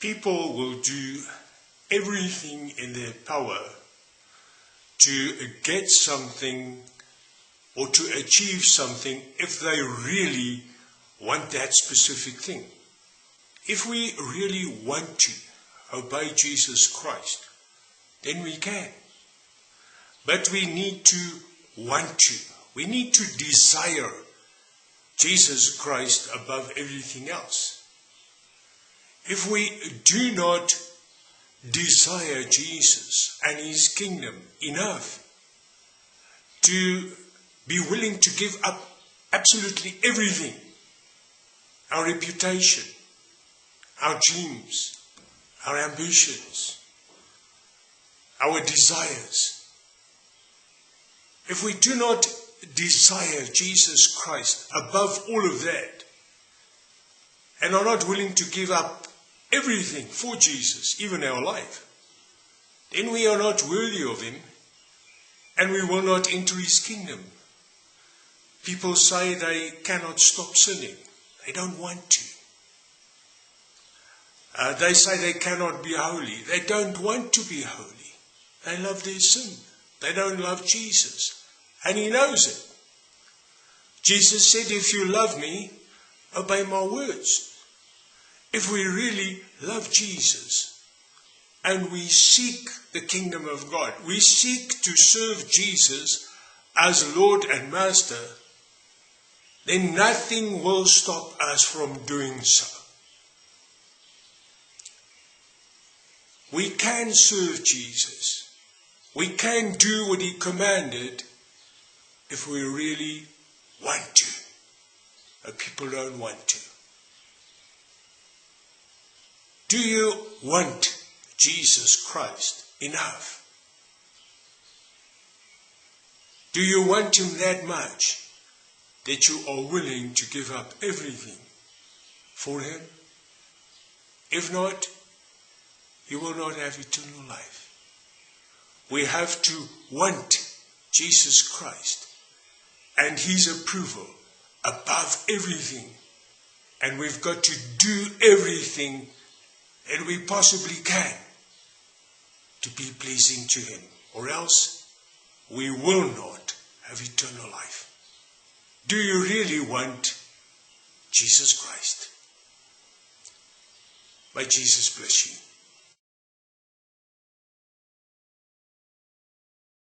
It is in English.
people will do everything in their power to get something or to achieve something if they really want that specific thing. If we really want to obey Jesus Christ, then we can. But we need to want to. We need to desire Jesus Christ above everything else. If we do not desire Jesus and his kingdom enough to be willing to give up absolutely everything our reputation, our dreams, our ambitions, our desires. If we do not desire Jesus Christ above all of that and are not willing to give up everything for Jesus, even our life, then we are not worthy of Him and we will not enter His kingdom. People say they cannot stop sinning. They don't want to. Uh, they say they cannot be holy. They don't want to be holy. They love their sin. They don't love Jesus. And He knows it. Jesus said, If you love me, obey my words. If we really love Jesus and we seek the kingdom of God, we seek to serve Jesus as Lord and Master, then nothing will stop us from doing so. We can serve Jesus. We can do what he commanded if we really want to. But people don't want to. Do you want Jesus Christ enough? Do you want him that much? that you are willing to give up everything for Him? If not, you will not have eternal life. We have to want Jesus Christ and His approval above everything. And we've got to do everything that we possibly can to be pleasing to Him, or else we will not have eternal life. Do you really want Jesus Christ? May Jesus bless you.